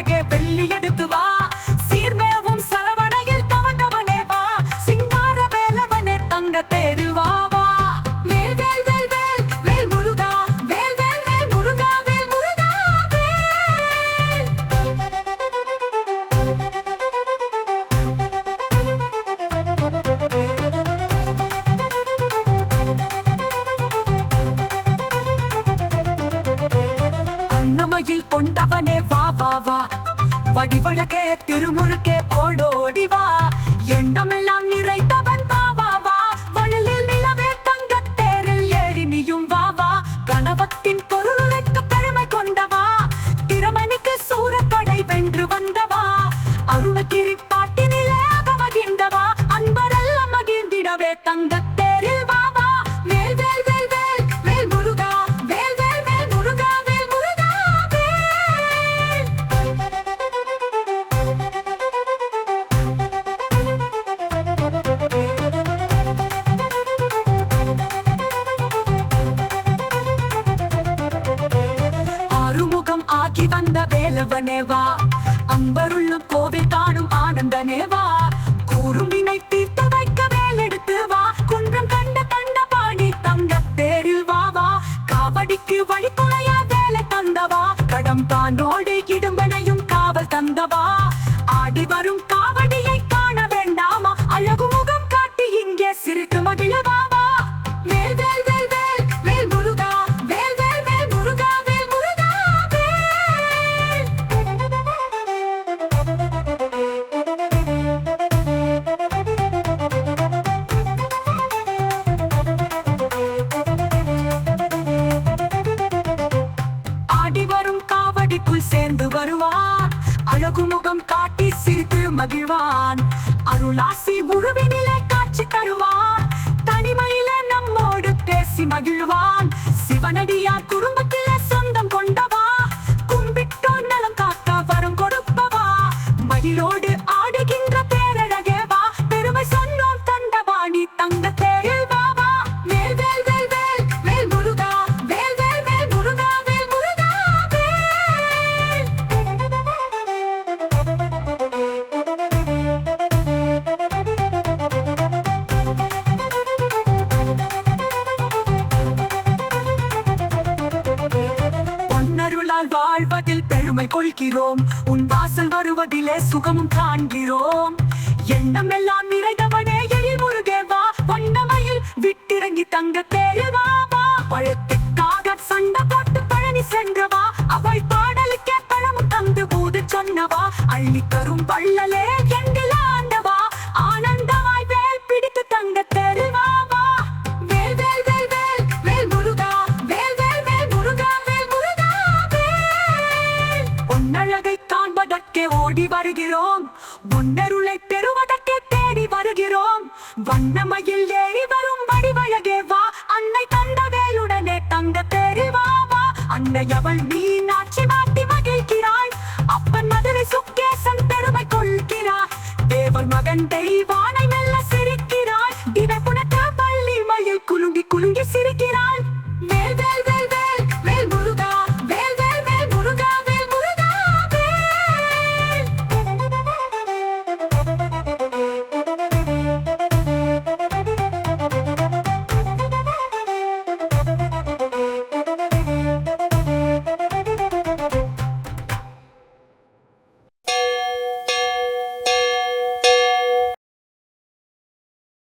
பேரழகே வெள்ளி எடுத்து வா. சீர்மேவும் சரவணையில் தவண்டவனே வா. சிங்கார வேலவனே தங்க தேரு அன்னமையில் கொண்டவனே வா வா வா. வடிவழக்கே திருமுருகே ஓடோடி வா. எண்ணமெல்லாம் நிறைந்தவன் வா வா வா. வழியில் நிலவே தங்க தேரில் ஏறி நீயும் வா வா. கணவத்தின் பொருளுக்கு பெருமை கொண்டவா. திறமணிக்கு சூரப்படை வென்று வந்தவா. அருணகிரி பாட்டினிலே அகமகிழ்ந்தவா அன்பரெல்லாம் மகிழ்ந்திடவே தங்க வேலவனே அம்பருள்ள அம்பருள்ளும் கோவில் காணும் ஆனந்தனே வா. கூறும்பினை தீர்த்து வைக்க வேலெடுத்து வா. குன்றம் கண்ட கண்ட பாடி தங்க தேரில் வா வா. காவடிக்கு வழி துணையா வேலை தந்தவா. கடம் தானோடு காவடிக்குள் சேர்ந்து வருவான் அழகு முகம் காட்டி சிரித்து மகிழ்வான். அருளாசி முழுவினிலே காட்சி தருவான். தனிமையில நம்மோடு பேசி மகிழ்வான். சிவனடியார் குடும்பத்தில் நாள் வாழ்வதில் பெருமை கொள்கிறோம். உன் வாசல் வருவதிலே சுகமும் காண்கிறோம். எண்ணம் எல்லாம் நிறைந்தவனே எழில் முருகே வா. வண்ணமையில் விட்டிறங்கி தங்க தேரு வா பழத்துக்காக சண்டை போட்டு பழனி சென்றவா அவள் பாடலுக்கே பழமும் தந்து போது சொன்னவா அள்ளி தரும் வள்ளலே பொன்னழகை காண்பதற்கே ஓடி வருகிறோம். உன்னருளை பெறுவதற்கே தேடி வருகிறோம். வண்ணமையில் ஏறி வரும் வடிவழகே வா. அன்னை தந்த வேலுடனே தங்க தேரி வா வா. அன்னை அவள் மீனாட்சி மாட்டி மகிழ்கிறாள். அப்பன் மதுரை சுக்கேசன் பெருமை கொள்கிறார். தேவன் மகன் தெய்வானை